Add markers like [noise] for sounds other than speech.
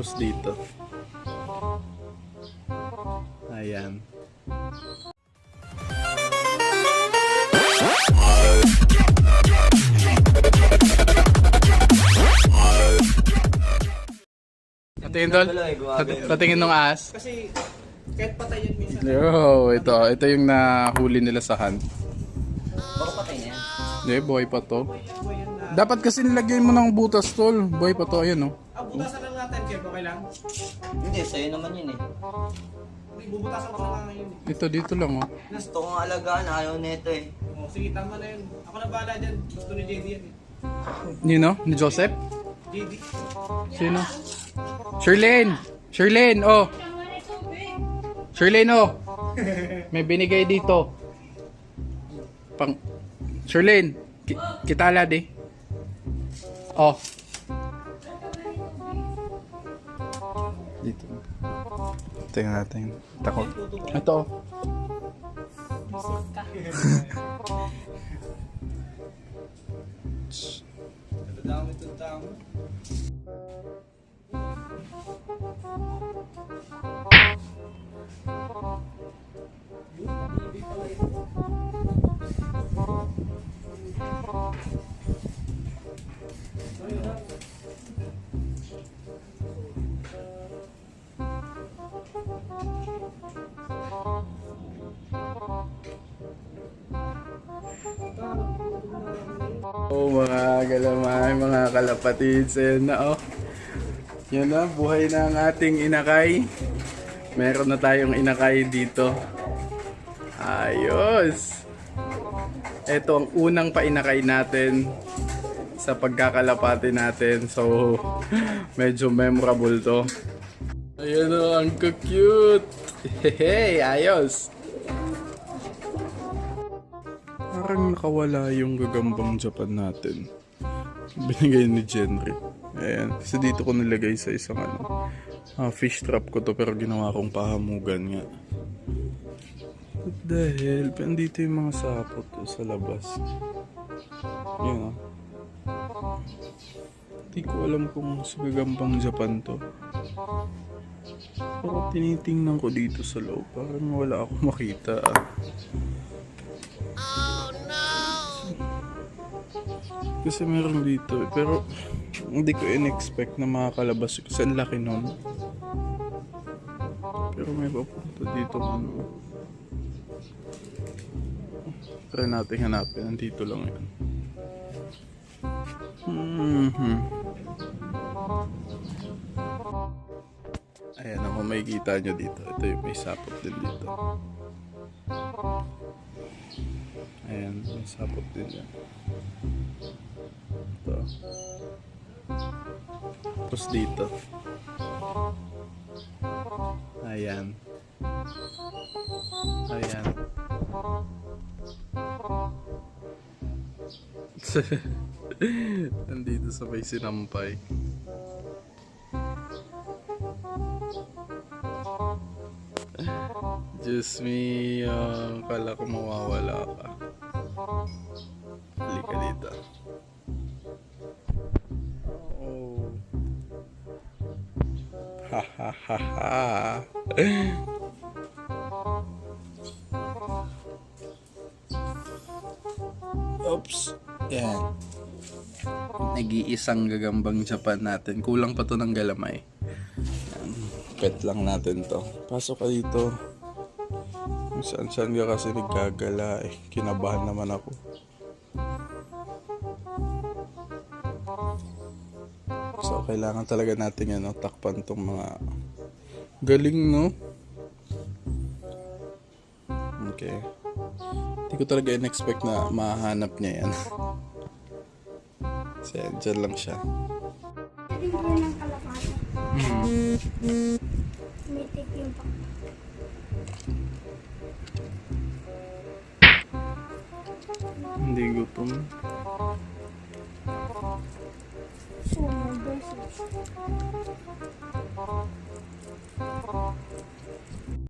sapatos dito. Ayan. Patingin tol. Patingin ng as. Kasi kahit patay yun minsan. Yo, ito. Ito yung nahuli nila sa hunt. Baka patay niya. Hindi, buhay pa to. Dapat kasi nilagyan mo ng butas tol. Buhay pa to. Ayan o. Oh. Ah, butas na 10k, okay lang? Hindi, sa'yo naman yun eh. May ko na yun. Ito dito lang oh. Gusto kong alagaan, ayaw nito eh. Oh, sige, tama na yun. Ako na bahala dyan. Gusto ni JD yan eh. Nino? Ni Joseph? JD. Sino? Shirlene! Shirlene, oh! Shirlene, oh! May binigay dito. Pang... Shirlene, ki- kitala di. Eh. Oh, Dito. Tingnan natin. Takot. Ito. oh. Dami ito tao. Oh, mga galamay, mga kalapatids. Ayan na, oh. Yan na, buhay na ang ating inakay. Meron na tayong inakay dito. Ayos! Ito ang unang painakay natin sa pagkakalapati natin. So, [laughs] medyo memorable to. Ayan o, ang cute! [laughs] Hey, ayos! Parang nakawala yung gagambang Japan natin. Binigay ni Jenry. Ayan. Kasi dito ko nilagay sa isang ano. ah, fish trap ko to pero ginawa kong pahamugan nga. What the hell? Andito yung mga sapot to sa labas. Yan ah. Hindi ko alam kung sa gagambang Japan to. Pero tinitingnan ko dito sa loob. Parang wala akong makita ah. Kasi meron dito eh. Pero hindi ko in-expect na makakalabas kasi ang laki nun. Pero may papunta dito ano. Try natin hanapin. Nandito lang yan. Mhm. Ayan ako may kita nyo dito. Ito yung may sapot din dito. Ayan, may sapot din yan. Tapos dito. Ayan. Ayan. [laughs] Nandito sa may sinampay. Diyos me, uh, kala ko mawawala ka. Halika dito. Ha ha ha ha. Oops. Yan. Nag-iisang gagambang Japan natin. Kulang pa to ng galamay. Yan. Pet lang natin to. Pasok ka dito. Kung saan saan ka kasi nagkagala eh. Kinabahan naman ako. Kailangan talaga natin ano, takpan tong mga galing, no? Okay. Hindi ko talaga in-expect na mahanap niya yan. [laughs] Kasi dyan lang siya. Pa. Hindi gutom. Thank you.